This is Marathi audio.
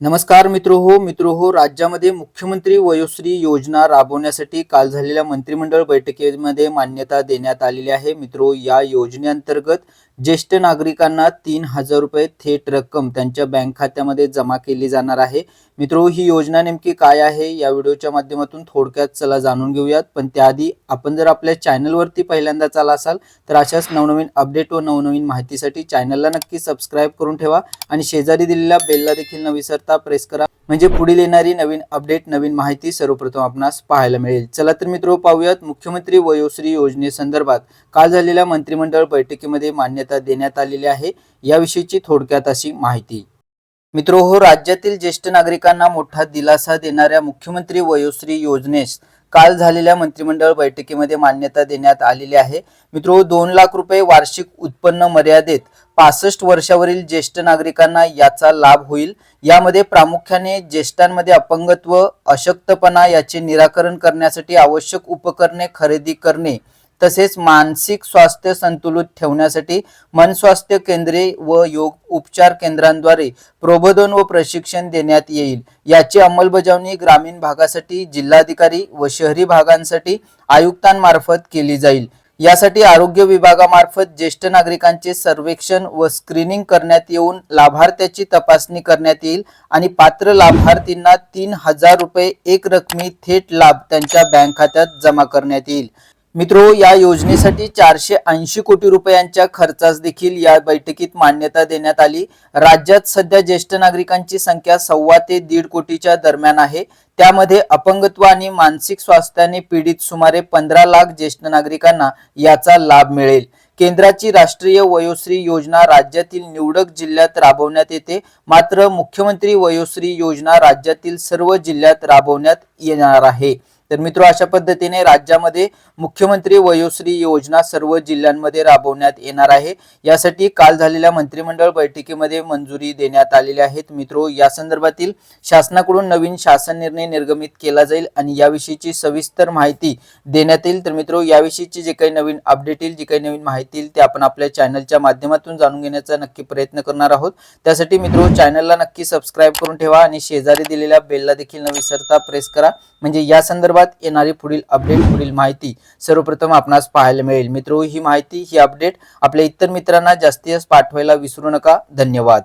नमस्कार मित्र हो मित्र हो राज्यामध्ये मुख्यमंत्री वयोश्री योजना राबवण्यासाठी काल झालेल्या मंत्रिमंडळ बैठकीमध्ये मान्यता देण्यात आलेली आहे. मित्रो या योजनेअंतर्गत ज्येष्ठ नागरिकांना तीन हजार रुपये थेट रक्कम त्यांच्या बँक खात्यामध्ये जमा केली जाणार आहे. मित्रो ही योजना नेमकी काय आहे? या व्हिडिओच्या माध्यमातून थोडक्यात चला जाणून घेऊयात. पण त्याआधी आपण जर आपल्या चॅनलवरती पहिल्यांदाच आला असाल तर अशाच नवनवीन अपडेट व नवनवीन माहितीसाठी चॅनलला नक्की सबस्क्राईब करून ठेवा आणि शेजारी दिलेल्या बेलला देखील न विसरता प्रेस करा. म्हणजे पुढील येणारी नवीन अपडेट नवीन माहिती सर्वप्रथम आपणास पाहायला मिळेल. चला तर मित्रो पाहूयात मुख्यमंत्री वयोश्री योजनेसंदर्भात काल झालेल्या मंत्रिमंडळ बैठकीमध्ये मान्यता देण्यात आलेली आहे. याविषयीची थोडक्यात अशी माहिती. मित्रो हो राज्यातील ज्येष्ठ नागरिकांना मोठा दिलासा देणाऱ्या मुख्यमंत्री वयोश्री योजनेस काल झालेल्या मंत्रिमंडळ बैठकीमध्ये मान्यता देण्यात आलेली आहे. मित्रो हो, दोन लाख रुपये वार्षिक उत्पन्न मर्यादेत पासष्ट वर्षावरील ज्येष्ठ नागरिकांना याचा लाभ होईल. यामध्ये प्रामुख्याने ज्येष्ठांमध्ये अपंगत्व अशक्तपणा याचे निराकरण करण्यासाठी आवश्यक उपकरणे खरेदी करणे तसेच मानसिक स्वास्थ्य संतुलित ठेवण्यासाठी मनस्वास्थ्य केंद्रे व योग उपचार केंद्रांद्वारे प्रबोधन व प्रशिक्षण देण्यात येईल. याची अंमलबजावणी ग्रामीण भागासाठी जिल्हाधिकारी व शहरी भागांसाठी आयुक्तांमार्फत केली जाईल. यासाठी आरोग्य विभागामार्फत ज्येष्ठ नागरिकांचे सर्वेक्षण व स्क्रीनिंग करण्यात येऊन लाभार्थ्याची तपासणी करण्यात येईल आणि पात्र लाभार्थींना तीन हजार रुपये एक रकमी थेट लाभ त्यांच्या बँक खात्यात जमा करण्यात येईल. मित्रो या योजनेसाठी चारशे ऐंशी कोटी रुपयांच्या खर्चास देखील या बैठकीत मान्यता देण्यात आली. राज्यात सध्या ज्येष्ठ नागरिकांची संख्या सव्वा ते दीड कोटीच्या दरम्यान आहे. त्यामध्ये अपंगत्व आणि मानसिक स्वास्थ्याने पीडित सुमारे पंधरा लाख ज्येष्ठ नागरिकांना याचा लाभ मिळेल. केंद्राची राष्ट्रीय वयोश्री योजना राज्यातील निवडक जिल्ह्यात राबवण्यात येते. मात्र मुख्यमंत्री वयोश्री योजना राज्यातील सर्व जिल्ह्यात राबवण्यात येणार आहे. तर मित्र अशा पद्धतीने राज्यामध्ये मुख्यमंत्री वयोश्री योजना सर्व जिल्ह्यांमध्ये राबवण्यात येणार आहे. यासाठी काल झालेल्या मंत्रिमंडळ बैठकीमध्ये मंजुरी देण्यात आलेली आहेत. मित्रो या संदर्भातील शासनाकडून नवीन शासन निर्णय निर्गमित केला जाईल आणि याविषयीची सविस्तर माहिती देण्यात येईल. तर मित्रो याविषयीची जे काही नवीन अपडेट येईल जी काही नवीन माहिती येईल ते आपण आपल्या चॅनलच्या माध्यमातून जाणून घेण्याचा नक्की प्रयत्न करणार आहोत. त्यासाठी मित्रो चॅनलला नक्की सबस्क्राईब करून ठेवा आणि शेजारी दिलेल्या बेलला देखील न विसरता प्रेस करा. म्हणजे या संदर्भात येणारी पुढील अपडेट पुढील माहिती सर्वप्रथम आपणास पाहायला मिळेल. मित्रो ही माहिती ही अपडेट आपल्या इतर मित्रांना जास्तीत जास्त पाठवायला विसरू नका. धन्यवाद.